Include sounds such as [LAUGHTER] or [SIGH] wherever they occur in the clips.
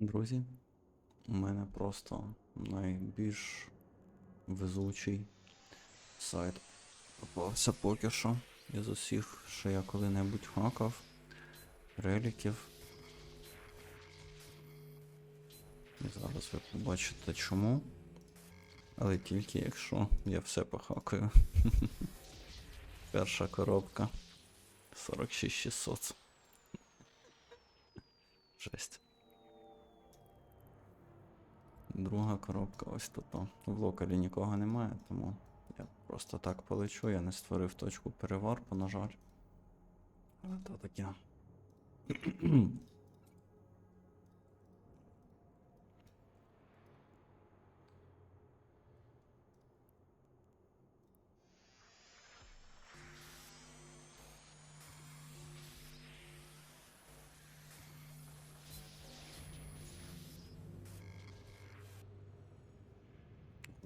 Друзі, у мене просто найбільш везучий сайт попався поки що із усіх, що я коли-небудь хакав, реліків. І зараз ви побачите чому. Але тільки якщо я все похакаю. [LAUGHS] Перша коробка 46600. Жесть. Друга коробка ось тут. В локалі нікого немає, тому я просто так полечу, я не створив точку переварпу, на жаль. Але то таке.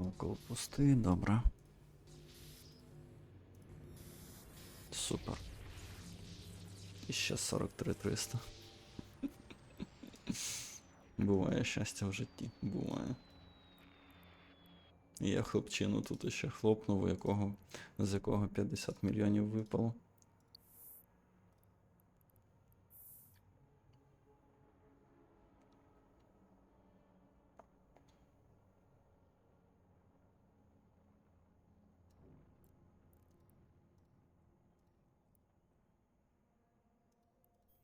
Локал пустий, добре. Супер. І ще 43 300. Буває щастя в житті. Буває. Я хлопчину тут ще хлопнув, якого, з якого 50 мільйонів випало.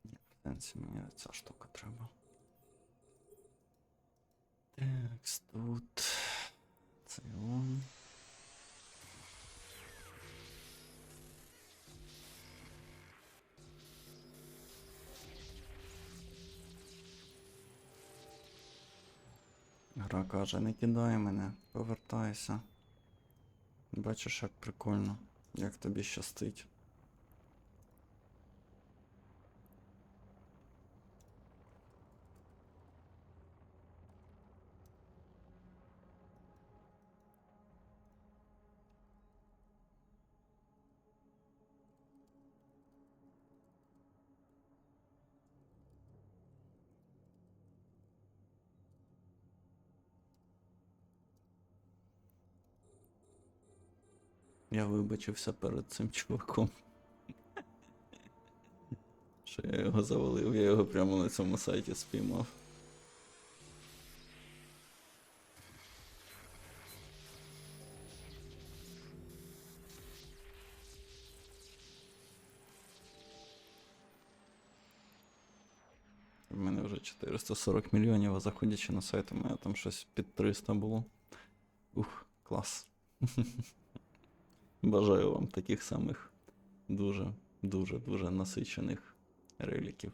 Ні, в сенсі мені ця штука треба. Так, тут. Це он. Гра каже, не кидай мене, повертайся. Бачиш, як прикольно, як тобі щастить. Я вибачився перед цим чуваком. Що я його завалив, я його прямо на цьому сайті спіймав. У мене вже 440 мільйонів, а заходячи на сайт, у мене там щось під 300 було. Ух, клас. [LAUGHS] Бажаю вам таких самих дуже, дуже, дуже насичених реліків.